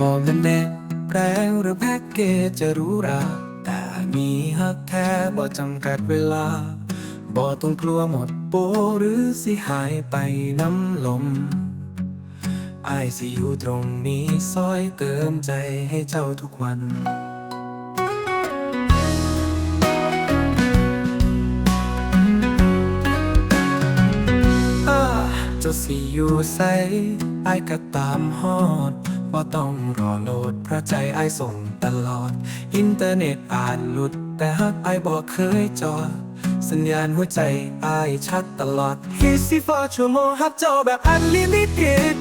บอกกันแน่แรงหรือแพ็กเกจจะรู้ราแต่มีฮักแท้บ่จำกัดเวลาบ่ต้องกลัวหมดโปหรือสิหายไปน้ำลมไอายสิอยู่ตรงนี้ซอยเติมใจให้เจ้าทุกวันจ้าสิอยู่ใสไอ้ก็ตามฮอด บ่ต้องรอโหลดเพราะใจไอส่งตลอด อินเทอร์เน็ตอ่าจหลุด แต่ฮักไอบอกเคยจอดสัญญาณหัวใจไอ้ายชัดตลอด24ชั่วโมงฮับจ้าแบบอันลิมิต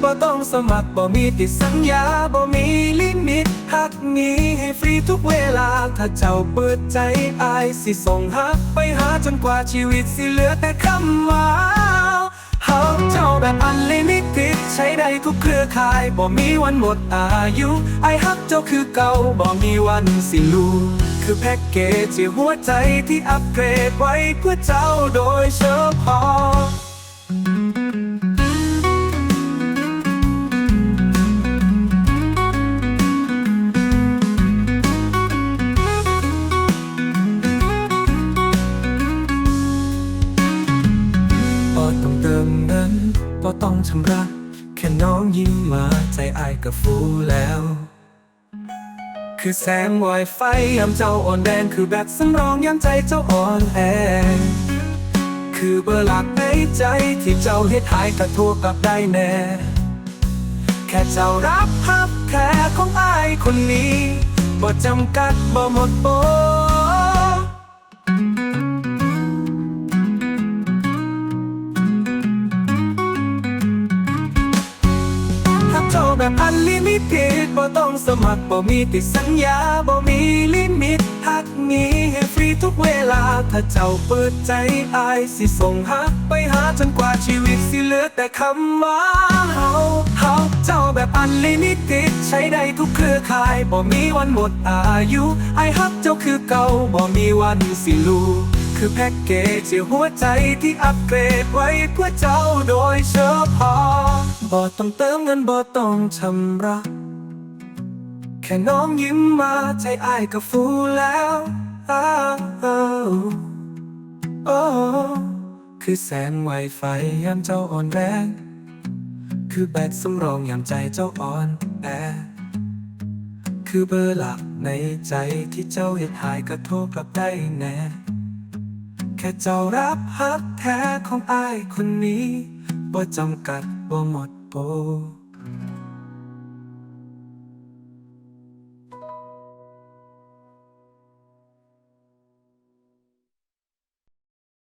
บ่ต้องสมัครบ่มีติดสัญญาบ่มีลิมิตฮักมีให้ฟรีทุกเวลา ถ้าเจ้าเปิดใจไอ้ายสิส่งฮักไปหาจนกว่าชีวิตสิเหลือแต่คำว่า ฮาเจ้าแบบอันลิมิต็ดใช้ได้ทุกเครือข่ายบ่มีวันหมดอายุไอฮักเจ้าคือเก่าบ่มีวันสิลูคือแพ็กเกจที่หัวใจที่อัปเกรดไว้เพื่อเจ้าโดยเฉพาะ บ่ต้องเติมเงินบ่ต้องชำระแค่น้องยิ้มมาใจอายก็ฟูแล้ว คือแสงไวไฟยามเจ้าอ่อนแดงคือแบตสำรองยามใจเจ้าอ่อนแอคือเบอร์หลักในใจที่เจ้าเฮ็ดหายกระทั่วกลับได้แน่ แค่เจ้ารับฮับแค่ของอายคนนี้บ่จำกัดบ่หมดโป แบบอันลิมิตบ่ต้องสมัครบ่มีติดสัญญาบ่มีลิมิตฮักมีให้ฟรีทุกเวลา ถ้าเจ้าเปิดใจอายสิส่งฮักไปหาจนกว่าชีวิตสิเหลือแต่คำว่าเฮาเฮาเจ้าแบบอันลิมิตใช้ได้ทุกเครือข่ายบ่มีวันหมดอายุไอฮักเจ้าคือเก่าบ่มีวันสิลูคือแพ็กเกจที่หัวใจที่อัปเกรดไว้เพื่อเจ้าโดยเฉพาะ บ่ต้องเติมเงินบ่ต้องชำระ แค่น้องยิ้มมาใจอ้ายก็ฟูแล้วอ้าวโอ้คือแสงไวไฟยามเจ้าอ่อนแรง คือแบตสำรองยามใจเจ้าอ่อนแอคือเบอร์หลักในใจที่เจ้าเห็ดหายก็โทรกลับได้แน่ แค่เจ้ารับฮักแท้ของอ้ายคนนี้บ่จำกัดบ่หมด โปร